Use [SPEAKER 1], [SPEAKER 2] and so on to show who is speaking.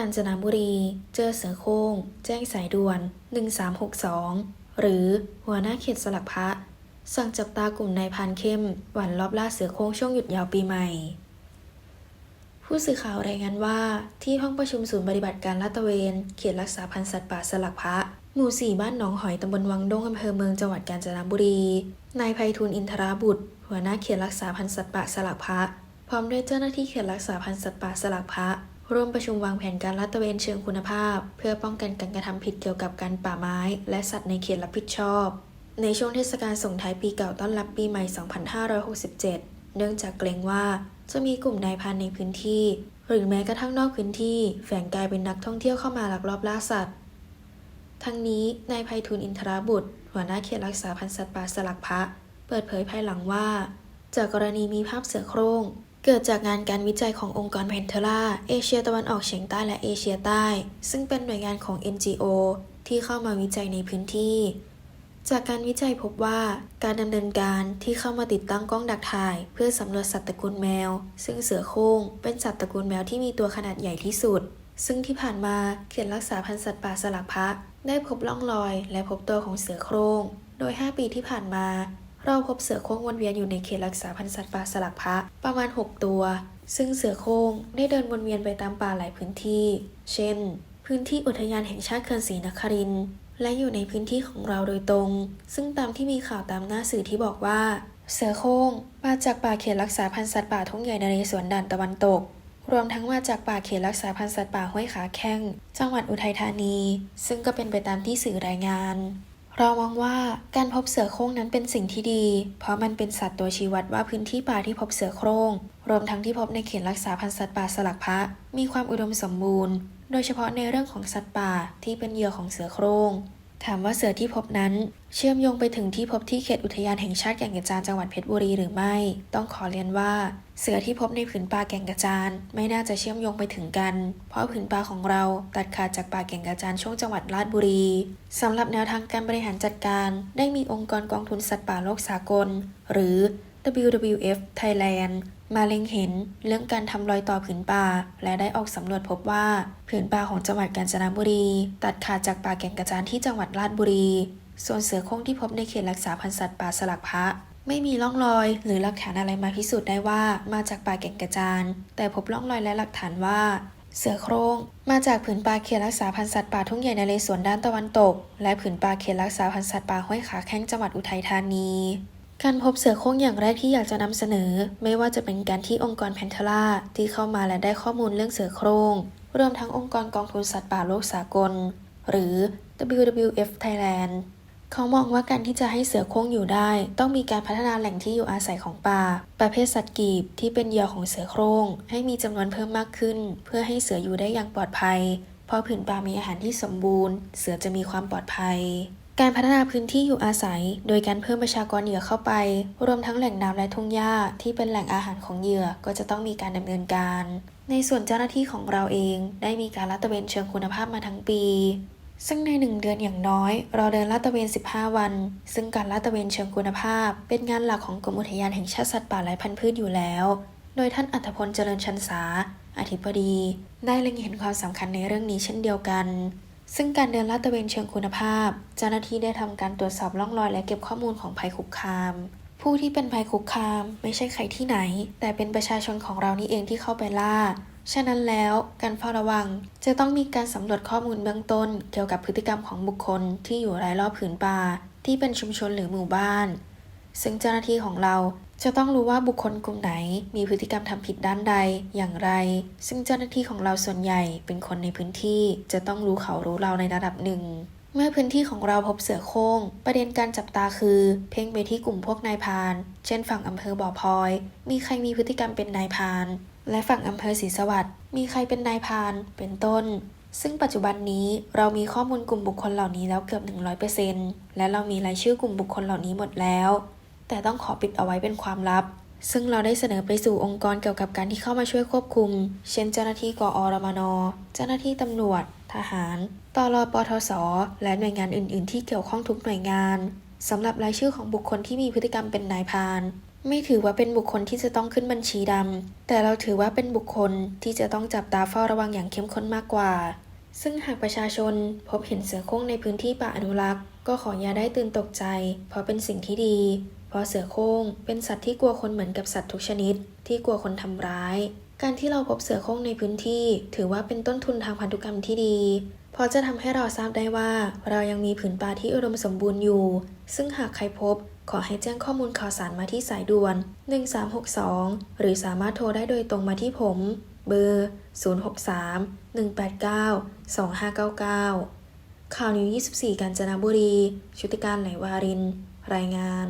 [SPEAKER 1] าญจนบุรี เจอเสือโคร่ง แจ้งสายด่วน 1362 หรือหัวหน้าเขตสลักพระ สั่งจับตากลุ่มนายพรานเข้ม หวันรอบล่าเสือโคร่งช่วงหยุดยาวปีใหม่ ผู้สื่อข่าวรายงานว่าที่ห้องประชุมศูนย์ปฏิบัติการลาดตระเวน เขตรักษาพันธุ์สัตว์ป่าสลักพระ หมู่สี่บ้านหนองหอยตำบลวังดงอำเภอเมืองจังหวัดกาญจนบุรี นายไพฑูรย์อินทราบุตร หัวหน้าเขตรักษาพันธุ์สัตว์ป่าสลักพระ พร้อมด้วยเจ้าหน้าที่เขตรักษาพันธุ์สัตว์ป่าสลักพระ ร่วมประชุมวางแผนการลาดตระเวนเชิงคุณภาพ เพื่อป้องกันการกระทำผิดเกี่ยวกับการป่าไม้ และสัตว์ในเขตรับผิดชอบ ในช่วงเทศกาลส่งท้ายปีเก่าต้อนรับปีใหม่ 2567 เนื่องจากเกรงว่าจะมีกลุ่มนายพรานในพื้นที่ หรือแม้กระทั่งนอกพื้นที่ แฝงกายเป็นนักท่องเที่ยวเข้ามาลักลอบล่าสัตว์ ทั้งนี้นายไพฑูรย์อินทราบุตร หัวหน้าเขตรักษาพันธุ์สัตว์ป่าสลักพระ เปิดเผยภายหลังว่า จากกรณีมีภาพเสือโคร่ง เกิดจากงานการวิจัยขององค์กรแพนเทล่าเอเชียตะวันออกเฉียงใต้และเอเชียใต้ ซึ่งเป็นหน่วยงานของ NGO ที่เข้ามาวิจัยในพื้นที่ จากการวิจัยพบว่าการดำเนินการที่เข้ามาติดตั้งกล้องดักถ่าย เพื่อสำรวจสัตว์ตระกูลแมว ซึ่งเสือโคร่งเป็นสัตว์ตระกูลแมวที่มีตัวขนาดใหญ่ที่สุด ซึ่งที่ผ่านมาเขตรักษาพันธุ์สัตว์ป่าสลักพระได้พบร่องรอย และพบตัวของเสือโคร่ง โดย 5 ปีที่ผ่านมา เราพบเสือโคร่งวนเวียนอยู่ในเขตรักษาพันธุ์สัตว์ป่าสลักพระประมาณ 6 ตัว ซึ่งเสือโคร่งได้เดินวนเวียนไปตามป่าหลายพื้นที่ เช่น พื้นที่อุทยานแห่งชาติเขื่อนศรีนครินทร์และอยู่ในพื้นที่ของเราโดยตรง ซึ่งตามที่มีข่าวตามหน้าสื่อที่บอกว่า เสือโคร่งมาจากป่าเขตรักษาพันธุ์สัตว์ป่าทุ่งใหญ่นเรศวรด่านตะวันตก รวมทั้งมาจากป่าเขตรักษาพันธุ์สัตว์ป่าห้วยขาแข้ง จังหวัดอุทัยธานี ซึ่งก็เป็นไปตามที่สื่อรายงาน เรามองว่าการพบเสือโคร่งนั้นเป็นสิ่งที่ดี เพราะมันเป็นสัตว์ตัวชี้วัดว่าพื้นที่ป่าที่พบเสือโคร่ง รวมทั้งที่พบในเขตรักษาพันธุ์สัตว์ป่าสลักพระมีความอุดมสมบูรณ์ โดยเฉพาะในเรื่องของสัตว์ป่าที่เป็นเหยื่อของเสือโคร่ง ถามว่าเสือที่พบนั้น เชื่อมโยงไปถึงที่พบที่เขตอุทยานแห่งชาติแก่งกระจานจังหวัดเพชรบุรีหรือไม่ ต้องขอเรียนว่า เสือที่พบในผืนป่าแก่งกระจานไม่น่าจะเชื่อมโยงไปถึงกัน เพราะผืนป่าของเราตัดขาดจากป่าแก่งกระจานช่วงจังหวัดราชบุรีสำหรับแนวทางการบริหารจัดการ ได้มีองค์กรกองทุนสัตว์ป่าโลกสากล หรือ WWF Thailand มาเล็งเห็นเรื่องการทำรอยต่อผืนป่า และได้ออกสำรวจพบว่าผืนป่าของจังหวัดกาญจนบุรี ตัดขาดจากป่าแก่งกระจานที่จังหวัดราชบุรี ส่วนเสือโคร่งที่พบในเขตรักษาพันธุ์สัตว์ป่าสลักพระไม่มีร่องรอย หรือหลักฐานอะไรมาพิสูจน์ได้ว่ามาจากป่าแก่งกระจาน แต่พบร่องรอยและหลักฐานว่า เสือโคร่งมาจากผืนป่าเขตรักษาพันธุ์สัตว์ป่าทุ่งใหญ่นเรศวรด้านตะวันตก และผืนป่าเขตรักษาพันธุ์สัตว์ป่าห้วยขาแข้งจังหวัดอุทัยธานี การพบเสือโคร่งอย่างแรกที่อยากจะนำเสนอ ไม่ว่าจะเป็นการที่องค์กรแพนเทล่าที่เข้ามาและได้ข้อมูลเรื่องเสือโคร่งรวมทั้งองค์กรกองทุนสัตว์ป่าโลกสากล หรือ WWF Thailand เขามองว่าการที่จะให้เสือโคร่งอยู่ได้ ต้องมีการพัฒนาแหล่งที่อยู่อาศัยของป่า ประเภทสัตว์กีบที่เป็นเหยื่อของเสือโคร่งให้มีจำนวนเพิ่มมากขึ้น เพื่อให้เสืออยู่ได้อย่างปลอดภัย เพราะผืนป่ามีอาหารที่สมบูรณ์ เสือจะมีความปลอดภัย การพัฒนาพื้นที่อยู่อาศัย โดยการเพิ่มประชากรเหยื่อเข้าไป รวมทั้งแหล่งน้ำและทุ่งหญ้าที่เป็นแหล่งอาหารของเหยื่อก็จะต้องมีการดำเนินการ ในส่วนเจ้าหน้าที่ของเราเองได้มีการลาดตระเวนเชิงคุณภาพมาทั้งปี ซึ่งในหนึ่งเดือนอย่างน้อย เราเดินลาดตระเวน 15 วัน ซึ่งการลาดตระเวนเชิงคุณภาพ เป็นงานหลักของกรมอุทยานแห่งชาติสัตว์ป่าและพันธุ์พืชอยู่แล้ว โดยท่านอัธพลเจริญชันษาอธิบดี ได้เล็งเห็นความสำคัญในเรื่องนี้เช่นเดียวกัน ซึ่งการเดินลาดตระเวนเชิงคุณภาพ เจ้าหน้าที่ได้ทำการตรวจสอบร่องรอยและเก็บข้อมูลของภัยคุกคาม ผู้ที่เป็นภัยคุกคามไม่ใช่ใครที่ไหน แต่เป็นประชาชนของเรานี่เองที่เข้าไปล่า ฉะนั้นแล้วการเฝ้าระวังจะต้องมีการสำรวจข้อมูลเบื้องต้น เกี่ยวกับพฤติกรรมของบุคคลที่อยู่รายรอบผืนป่าที่เป็นชุมชนหรือหมู่บ้าน ซึ่งเจ้าหน้าที่ของเราจะต้องรู้ว่าบุคคลกลุ่มไหนมีพฤติกรรมทำผิดด้านใดอย่างไร ซึ่งเจ้าหน้าที่ของเราส่วนใหญ่เป็นคนในพื้นที่จะต้องรู้เขารู้เราในระดับหนึ่ง เมื่อพื้นที่ของเราพบเสือโคร่งประเด็นการจับตาคือ เพ่งไปที่กลุ่มพวกนายพาน เช่นฝั่งอำเภอบ่อพลอย มีใครมีพฤติกรรมเป็นนายพาน และฝั่งอำเภอศรีสวัสดิ์มีใครเป็นนายพาน เป็นต้นซึ่งปัจจุบันนี้เรามีข้อมูลกลุ่มบุคคลเหล่านี้แล้วเกือบ 100%และเรามีรายชื่อกลุ่มบุคคลเหล่านี้หมดแล้ว แต่ต้องขอปิดเอาไว้เป็นความลับ ซึ่งเราได้เสนอไปสู่องค์กรเกี่ยวกับการที่เข้ามาช่วยควบคุม เช่นเจ้าหน้าที่กอรมน เจ้าหน้าที่ตำรวจ ทหารตลปทศ และหน่วยงานอื่น ๆ ที่เกี่ยวข้องทุกหน่วยงานสำหรับรายชื่อของบุคคลที่มีพฤติกรรมเป็นนายพาน ไม่ถือว่าเป็นบุคคลที่จะต้องขึ้นบัญชีดำ แต่เราถือว่าเป็นบุคคลที่จะต้องจับตาเฝ้าระวังอย่างเข้มข้นมากกว่า ซึ่งหากประชาชนพบเห็นเสือโคร่งในพื้นที่ป่าอนุรักษ์ ก็ขออย่าได้ตื่นตกใจ เพราะเป็นสิ่งที่ดี เพราะเสือโคร่งเป็นสัตว์ที่กลัวคนเหมือนกับสัตว์ทุกชนิด ที่กลัวคนทำร้าย การที่เราพบเสือโคร่งในพื้นที่ ถือว่าเป็นต้นทุนทางพันธุกรรมที่ดีเพราะจะทำให้เราทราบได้ว่า เรายังมีผืนป่าที่อุดมสมบูรณ์อยู่ ซึ่งหากใครพบ ขอให้แจ้งข้อมูลข่าวสารมาที่สายด่วน 1362 หรือสามารถโทรได้โดยตรงมาที่ผม เบอร์ 063 189 2599 ข่าวนิว 24 กาญจนบุรี ชุติการไหลวาริน รายงาน